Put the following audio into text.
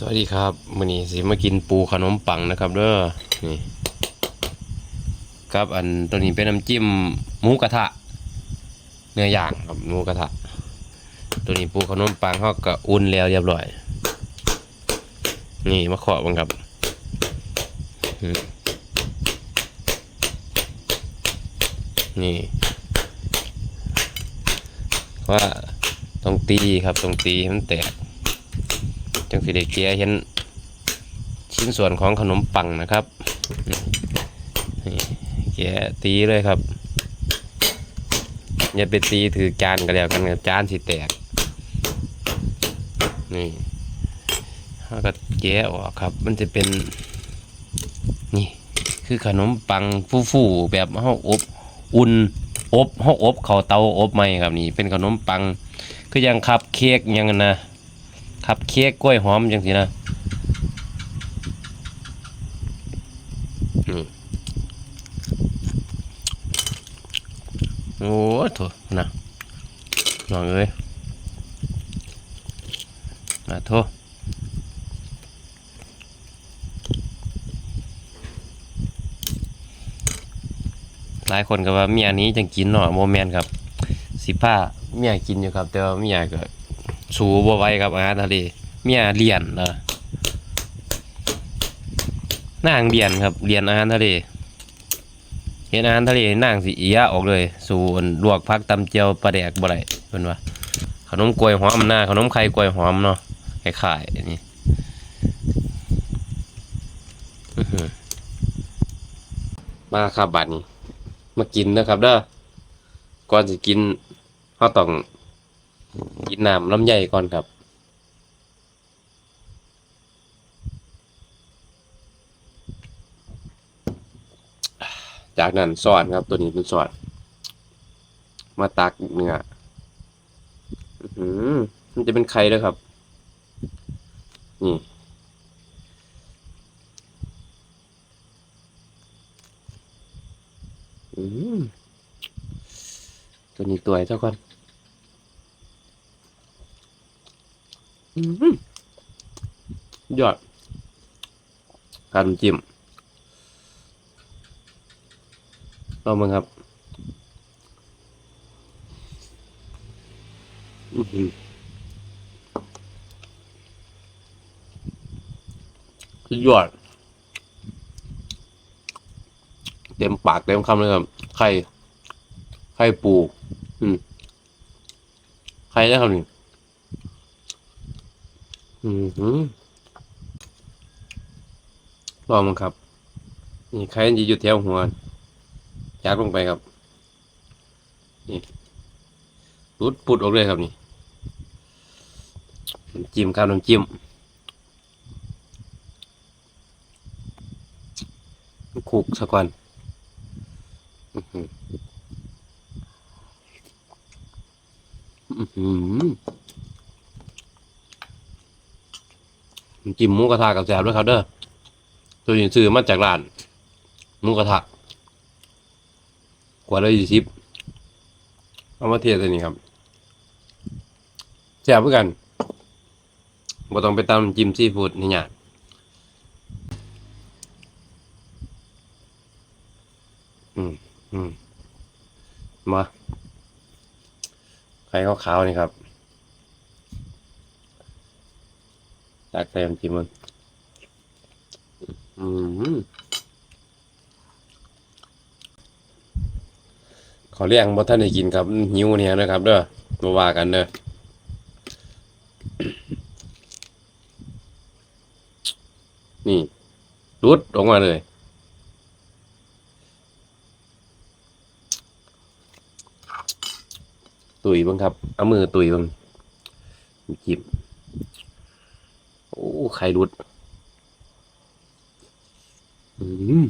สวัสดีครับมื้อนี้สิมากินปูขนมปังนะครับเด้อนี่ครับอันตัวนี้เป็นน้ำจิ้มหมูกระทะเนื้อย่างครับหมูกระทะตัวนี้ปูขนมปังเขาก็อุ่นแล้วเรียบร้อย นี่มาเคาะบังครับนี่ว่าต้องตีครับต้องตีให้มันแตก จังสิเด็กเกียเห็นชิ้นส่วนของขนมปังนะครับเกียตีเลยครับ อย่าไปตีถือจานก็แล้วกันครับจานสิแตก นี่แล้วก็แกะออกครับ มันจะเป็น นี่ คือขนมปังฟูๆแบบเฮาอบอุ่นอบเฮาอบเขาเตาอบใหม่ครับนี่ เป็นขนมปัง คือยังคับเค้กยังนะ ขับเค้กกล้วยหอมจังสินะนี่โอ้โถนะน้องเอ้ยมาโทหลายคนก็ว่าเมียนี้จังกินเนาะโมเมนครับ สิผ้าเมียกินอยู่ครับ แต่ว่าเมียก็ สูบ่ไหว้ครับอาหารทะเลเมียเรียนเนาะนางเรียนครับเรียนอาหารทะเลเห็นอาหารทะเลนางสิเอียออกเลย สู่อันลวกพักตำเจียวปลาแดกบ่ได้เพิ่นว่าขนมกล้วยหอมหน้าขนมไข่กล้วยหอมเนาะคล้ายๆอันนี้อื้อหือมาครับบัดนี้มากินนะครับเด้อก่อนสิกินเฮาต้อง กินน้ำลำไยก่อนครับ จากนั้นซอสครับ ตัวนี้เป็นซอสมาตักเนื้ออื้อหือมันจะเป็นไข่ด้วยครับ นี่อืมตัวนี้ตัวไอ้เจ้าก่อน อืม ยอดการน้ำจิ้มลองมึงครับอือหือยอด เต็มปากเต็มคำเลยครับ ไข่ ไข่ปู อืม ไข่ได้ครับนี่ อืมหือลองมันครับ นี่ใครจะอยู่แถวหัวยักลงไปครับ นี่รุดปุดออกเลยครับนี่จิ้มครับน้ำจิ้มคุกสักก่อนอื้อหืออื้อหือ จิ้มหมูกระทะกับแซ่บด้วยครับเด้อตัวนี้ซื้อมาจากร้านหมูกระทะกว่าละยี่สิบเอามาเทใส่นี่ครับแซ่บเพื่อกันบ่ต้องไปตำจิ้มซีฟู้ดนี่หยาดอืมอืมมาไข่ขาวๆนี่ครับ ตักใส่น้ำจิ้มมันอืมขอเรียกบ่ท่านได้กินครับหิวเนี่ยนะครับ เด้อมาว่ากันเด้อนี่รุดออกมาเลยตุยบ้างครับ เอามือตุยบ้างจิบ โอ้ ไข่รุด อืม